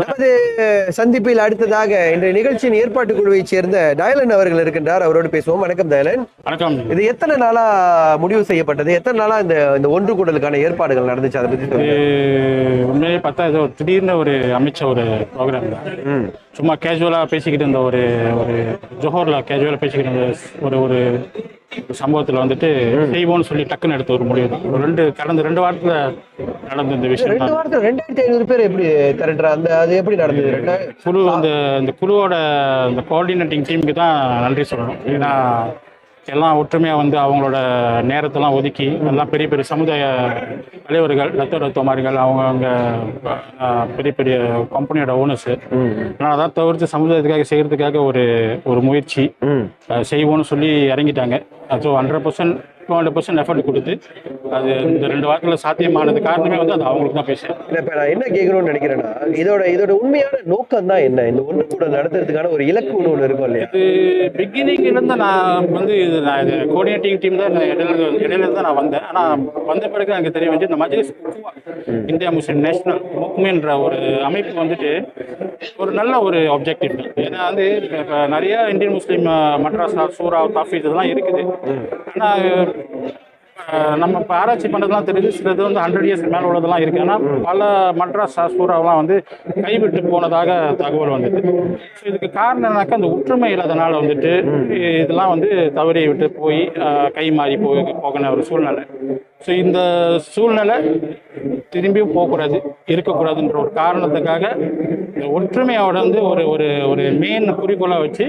நமது சந்திப்பில் அடுத்ததாக இன்றைய நிகழ்ச்சியின் ஏற்பாட்டு குழுவைச் சேர்ந்த டயலன் அவர்கள் இருக்கின்றார். அவரோடு பேசுவோம். வணக்கம் டயலன். வணக்கம். இது எத்தனை நாளா முடிவு செய்யப்பட்டது? எத்தனை நாளா இந்த இந்த ஒன்று கூடலுக்கான ஏற்பாடுகள் நடந்துச்சு? அதை பத்தி உண்மையிலே பார்த்தா ஒரு திடீர்னு ஒரு அமைச்ச ஒரு ப்ரோக்ராம் தான். சும்மா கேஜுவலாக பேசிக்கிட்டு இருந்த ஒரு ஒரு ஜோஹர்ல கேஜுவலாக பேசிக்கிட்டு இருந்த ஒரு ஒரு சம்பவத்தில் வந்துட்டு செய்வோம்னு சொல்லி டக்குன்னு எடுத்த ஒரு முடிவு. ஒரு ரெண்டு கடந்த ரெண்டு வாரத்தில் நடந்த இந்த விஷயம் ரெண்டு வாரத்துல ரெண்டாயிரத்தி ஐநூறு பேர் எப்படி திரட்டுற அந்த அது எப்படி நடந்தது? குழு அந்த இந்த குழுவோட இந்த கோஆர்டினேட்டிங் டீமுக்கு தான் நன்றி சொல்லணும். ஏன்னா எல்லாம் ஒற்றுமையாக வந்து அவங்களோட நேரத்தெல்லாம் ஒதுக்கி எல்லாம் பெரிய பெரிய சமுதாய தலைவர்கள் ரத்த ரத்தமாரிகள் அவங்க அவங்க பெரிய பெரிய கம்பெனியோட ஓனர்ஸு ஆனால் அதான் தவிர்த்து சமுதாயத்துக்காக செய்கிறதுக்காக ஒரு ஒரு முயற்சி செய்வோம்னு சொல்லி இறங்கிட்டாங்க. So hundred percent to hundred percent effort கொடுத்து அது இந்த ரெண்டு வாரத்தில் சாத்தியமானது காரணமே வந்து அது அவங்களுக்கு தான் பேசுகிறேன் இல்ல, இப்ப நான் என்ன கேட்கணும்னு நினைக்கிறேன்னா இதோட இதோட உண்மையான நோக்கம் தான் என்ன? இந்த ஒன்று கூட நடத்துறதுக்கான ஒரு இலக்கு ஒண்ணு ஒண்ணு இருக்கும் இல்லையா? இது இருந்து நான் வந்து இது நான் இது கோஆர்டினேட்டிங் டீம் தான் இடையில இடையில தான் நான் வந்தேன். ஆனா வந்த பிறகு எனக்கு தெரிய வந்து இந்த மஜ்லிஸ் இந்தியா முஸ்லிம் நேஷனல் முக்மின்ற ஒரு அமைப்பு வந்துட்டு ஒரு நல்ல ஒரு ஆப்ஜெக்டிவ் ஏன்னா வந்து இப்போ நிறைய இந்தியன் முஸ்லீம் மட்ராஸா சூரா தாஃபீஸ் இதெல்லாம் இருக்குது. ஆனால் நம்ம இப்போ ஆராய்ச்சி பண்ணதெல்லாம் தெரிஞ்சு சிலது வந்து ஹண்ட்ரட் இயர்ஸ் மேலே உள்ளதெல்லாம் இருக்குது ஆனால் பல மட்ராஸ் சூறாவெல்லாம் வந்து கைவிட்டு போனதாக தகவல் வந்தது. ஸோ இதுக்கு காரணம் என்னன்னாக்கா அந்த ஒற்றுமை இல்லாதனால வந்துட்டு இதெல்லாம் வந்து தவறி விட்டு போய் கை மாறி போய் போகின ஒரு சூழ்நிலை. ஸோ இந்த சூழ்நிலை திரும்பியும் போகக்கூடாது இருக்கக்கூடாதுன்ற ஒரு காரணத்துக்காக ஒற்றுமையோட வந்து ஒரு ஒரு ஒரு மெயின் குறிக்கோளாக வச்சு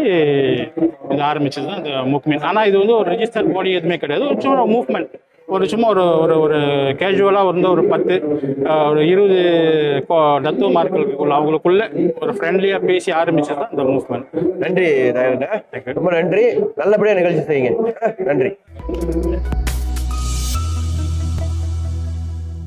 இது ஆரம்பிச்சது தான் இந்த மூவ்மெண்ட் ஆனால் இது வந்து ஒரு ரெஜிஸ்டர் பாடி எதுவுமே கிடையாது. ஒரு சும்மா மூவ்மெண்ட் ஒரு சும்மா ஒரு ஒரு ஒரு கேஜுவலாக வந்து ஒரு பத்து ஒரு இருபது தத்துவமார்களுக்குள்ள அவங்களுக்குள்ள ஒரு ஃப்ரெண்ட்லியாக பேசி ஆரம்பிச்சது தான் இந்த மூவ்மெண்ட் நன்றி ரொம்ப நன்றி. நல்லபடியா நிகழ்ச்சி செய்யுங்க. நன்றி.